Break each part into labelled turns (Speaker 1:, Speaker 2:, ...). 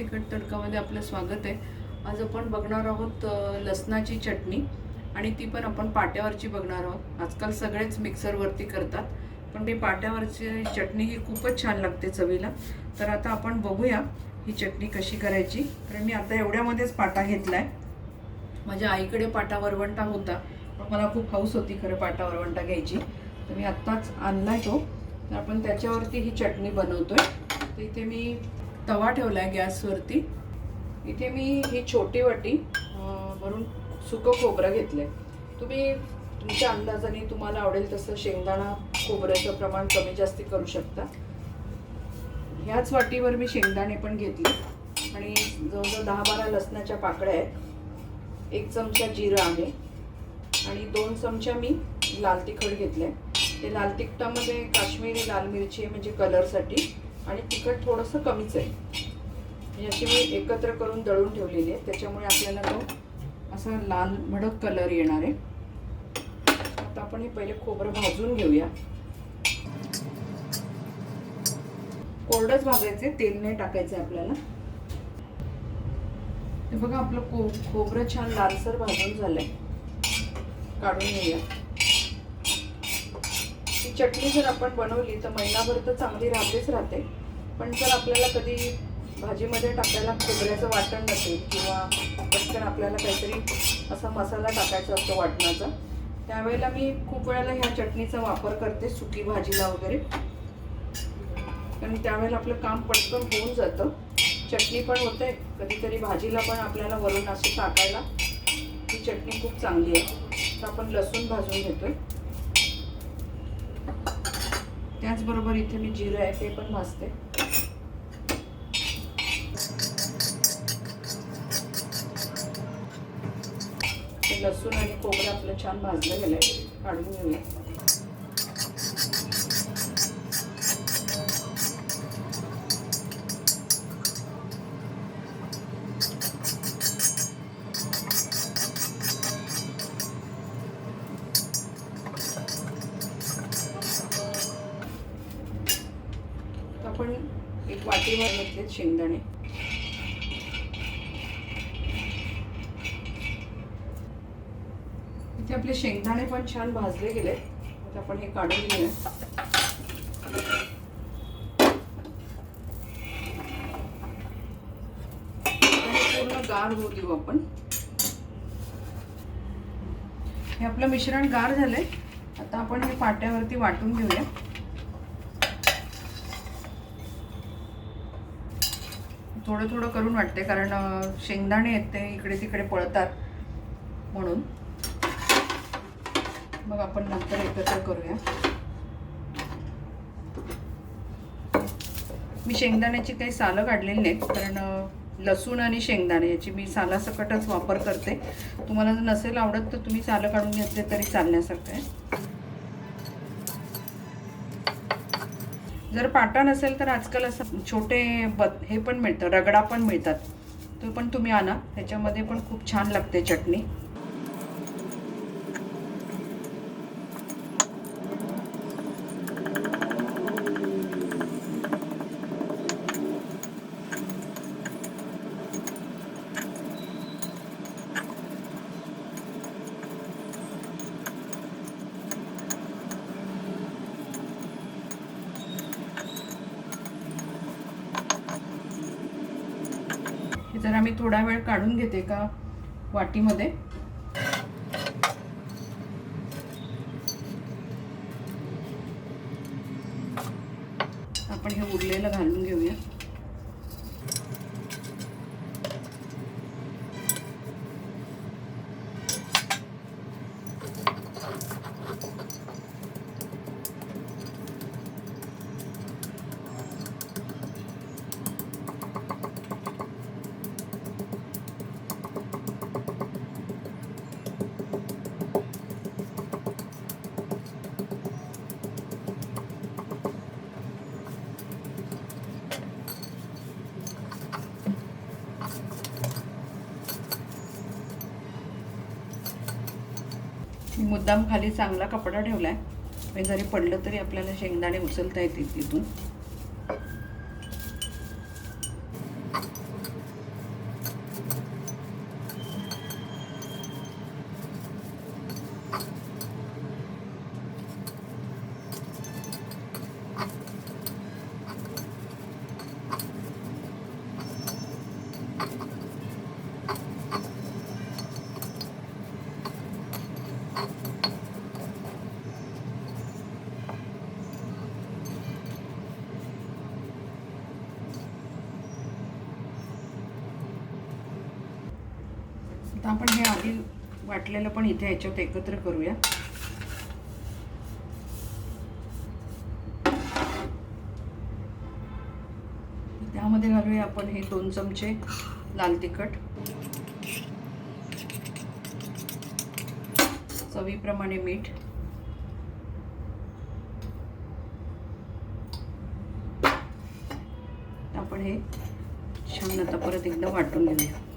Speaker 1: तिखट तडकामध्ये आपलं स्वागत आहे. आज आपण बघणार आहोत लसणाची चटणी आणि ती पण आपण पाट्यावरची बघणार आहोत. आजकाल सगळेच मिक्सरवरती करतात पण ती पाट्यावरची चटणी ही खूपच छान लागते चवीला. तर आता आपण बघूया ही चटणी कशी करायची. कारण मी आता एवढ्यामध्येच पाटा घेतला आहे माझ्या आईकडे पाटा वरवंटा होता पण मला खूप हौस होती खरं पाटा वरवंटा घ्यायची. तर मी आत्ताच आणला तो. तर आपण त्याच्यावरती ही चटणी बनवतोय. तर इथे मी तवा ठेवला आहे गॅसवरती. इथे मी ही छोटी वाटी भरून सुकं खोबरं घेतलं आहे तुम्ही तुमच्या अंदाजाने तुम्हाला आवडेल तसं शेंगदाणा खोबऱ्याचं प्रमाण कमी जास्ती करू शकता. ह्याच वाटीवर मी शेंगदाणे पण घेतले. आणि जवळजवळ दहा बारा लसणाच्या पाकळ्या आहेत. एक चमचा जिरं आहे. आणि दोन चमचा मी लाल तिखट घेतले ते लाल तिखटामध्ये काश्मीरी लाल मिरची आहे म्हणजे कलरसाठी. आणि तिखट थोडंसं कमीच आहे. म्हणजे याची मी एकत्र करून दळून ठेवलेली आहे. त्याच्यामुळे आपल्याला तो असा लाल भडक कलर येणार आहे. आता आपण हे पहिले खोबरं भाजून घेऊया. कोरडंच भाजायचे तेल नाही टाकायचं आपल्याला. हे बघा आपलं को खोबरं छान लालसर भाजून झालंय. काढून घेऊया. ती चटणी जर आपण बनवली तर महिनाभर तर चांगली राहतेच राहते. पण जर आपल्याला कधी भाजीमध्ये टाकायला खोबऱ्याचं वाटण नसेल किंवा पटकन आपल्याला काहीतरी असा मसाला टाकायचा असतो वाटणाचा त्यावेळेला मी खूप वेळेला ह्या चटणीचा वापर करते सुकी भाजीला वगैरे. आणि त्यावेळेला आपलं काम पटकन होऊन जातं. चटणी पण होते कधीतरी भाजीला पण आपल्याला वरून असं टाकायला. ही चटणी खूप चांगली आहे. तर आपण लसूण भाजून घेतोय. त्याचबरोबर इथे मी जिरं आहे ते पण भाजते. लसूण आणि खोबरं आपलं छान भाजलं गेलंय काढून घेऊया. आपण एक वाटीभर घेतलेत शेंगदाणे. इथे आपले शेंगदाणे पण छान भाजले गेले आता आपण हे काढून घेऊया पूर्ण गार होऊ देऊ आपण. हे आपलं मिश्रण गार झालंय. आता आपण हे पाट्यावरती वाटून घेऊया थोडं थोडं करून वाटते कारण शेंगदाणे आहेत ते इकडे तिकडे पळतात म्हणून. मग आपण नंतर एकत्र करूया. मी शेंगदाण्याची काही सालं काढलेली नाहीत कारण लसूण आणि शेंगदाणे याची मी सालासकटच वापर करते. तुम्हाला जर नसेल आवडत तर तुम्ही सालं काढून घेतले तरी चालण्यासारखं आहे. जर पाटा नसेल तर आजकाल असं छोटे बत हे पण मिळतं रगडा पण मिळतात. तो पण तुम्ही आणा. त्याच्यामध्ये पण खूप छान लागते चटणी. हे जरा मी थोडा वेळ काढून घेते का वाटीमध्ये आपण हे उरलेलं घालून घेऊया मी मुद्दाम खाली चांगला कपडा ठेवला आहे म्हणजे जरी पडलं तरी आपल्याला शेंगदाणे उचलता येतील तिथून आता आपण हे आधी वाटलेलं पण इथे ह्याच्यात एकत्र करूया. त्यामध्ये घालूया आपण हे दोन चमचे लाल तिखट. चवीप्रमाणे मीठ. आपण हे छान आता परत एकदा वाटून घेऊया.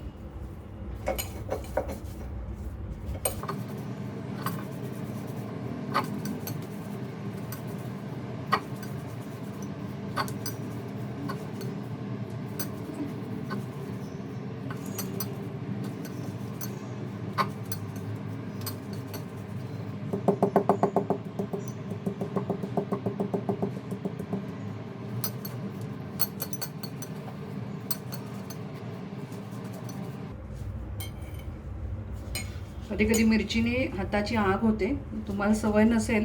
Speaker 1: कधी कधी मिरचीने हाताची आग होते. तुम्हाला सवय नसेल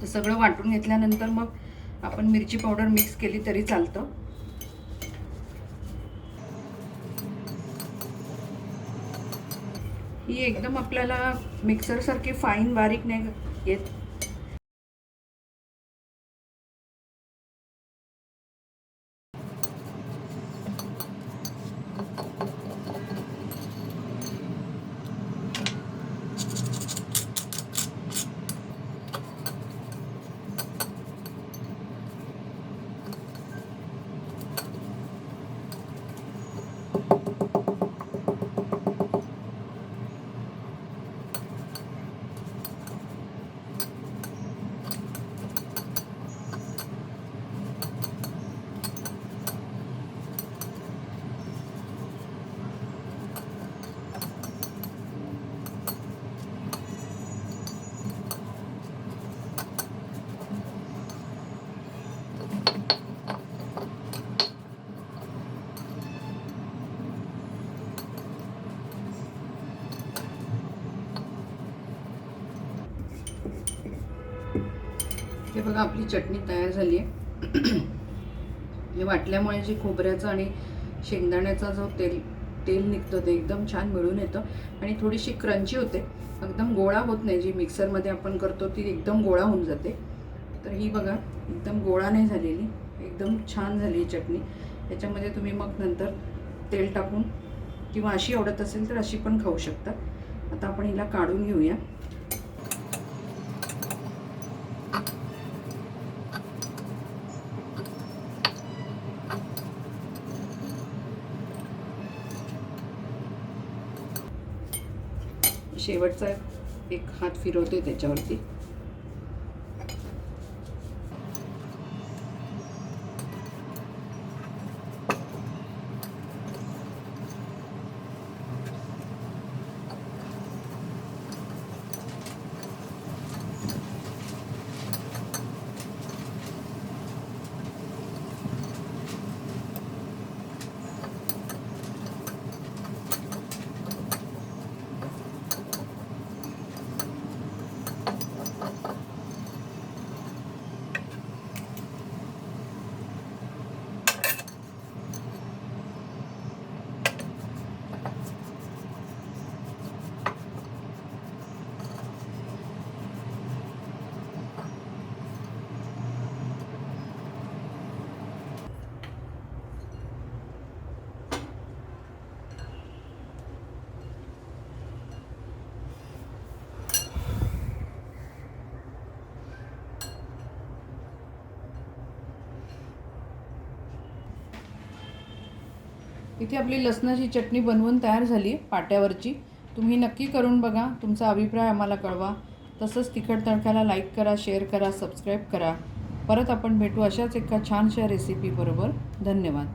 Speaker 1: तर सगळं वाटून घेतल्यानंतर मग आपण मिरची पावडर मिक्स केली तरी चालतं. ही एकदम आपल्याला मिक्सरसारखी फाईन बारीक नाही येत. हे बघा आपली चटणी तयार झाली आहे. हे वाटल्यामुळे जे खोबऱ्याचं आणि शेंगदाण्याचा जो तेल तेल निघतं ते एकदम छान मिळून येतं. आणि थोडीशी क्रंची होते. एकदम गोळा होत नाही. जी मिक्सरमध्ये आपण करतो ती एकदम गोळा होऊन जाते. तर ही बघा एकदम गोळा नाही झालेली. एकदम छान झाली चटणी. याच्यामध्ये तुम्ही मग नंतर तेल टाकून किंवा अशी आवडत असेल तर अशी पण खाऊ शकता. आता आपण हिला काढून घेऊया. शेवटचा एक हात फिरवते त्याच्यावरती. इथे आपली लसणाची चटणी बनवून तयार झाली पाट्यावरची. तुम्ही नक्की करून बघा तुमचा अभिप्राय आम्हाला कळवा. तसंच तिखट तडक्याला लाईक करा शेअर करा सबस्क्राईब करा. परत आपण भेटू अशाच एका छानशा रेसिपीबरोबर धन्यवाद.